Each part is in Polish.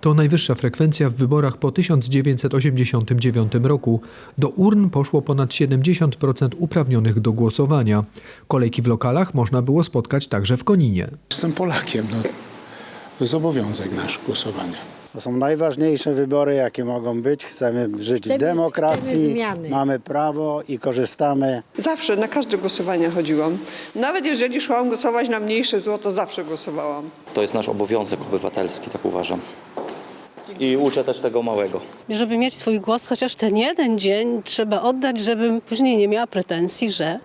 To najwyższa frekwencja w wyborach po 1989 roku. Do urn poszło ponad 70% uprawnionych do głosowania. Kolejki w lokalach można było spotkać także w Koninie. Jestem Polakiem, no. To jest obowiązek nasz głosowania. To są najważniejsze wybory, jakie mogą być. Chcemy żyć Chcemy- w demokracji, chcemy mamy prawo i korzystamy. Zawsze na każde głosowania chodziłam. Nawet jeżeli szłam głosować na mniejsze zło, to zawsze głosowałam. To jest nasz obowiązek obywatelski, tak uważam. I uczę też tego małego. żeby mieć swój głos, chociaż ten jeden dzień trzeba oddać, żebym później nie miała pretensji, że,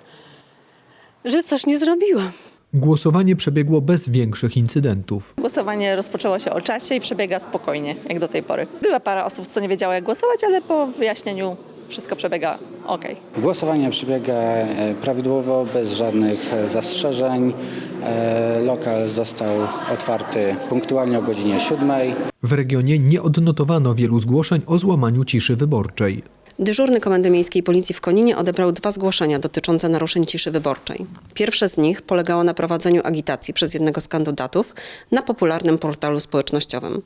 że coś nie zrobiłam. Głosowanie przebiegło bez większych incydentów. Głosowanie rozpoczęło się o czasie i przebiega spokojnie, jak do tej pory. Była parę osób, co nie wiedziało jak głosować, ale po wyjaśnieniu wszystko przebiega ok. Głosowanie przebiega e, prawidłowo, bez żadnych e, zastrzeżeń. E, Lokal został otwarty punktualnie o godzinie 7. W regionie nie odnotowano wielu zgłoszeń o złamaniu ciszy wyborczej. Dyżurny Komendy Miejskiej Policji w Koninie odebrał dwa zgłoszenia dotyczące naruszeń ciszy wyborczej. Pierwsze z nich polegało na prowadzeniu agitacji przez jednego z kandydatów na popularnym portalu społecznościowym.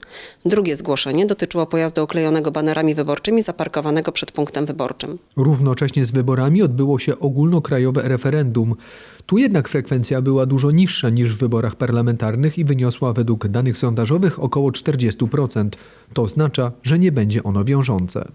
Drugie zgłoszenie dotyczyło pojazdu oklejonego banerami wyborczymi zaparkowanego przed punktem wyborczym. Równocześnie z wyborami odbyło się ogólnokrajowe referendum. Tu jednak frekwencja była dużo niższa niż w wyborach parlamentarnych i wyniosła według danych sondażowych około 40%. To oznacza, że nie będzie ono wiążące.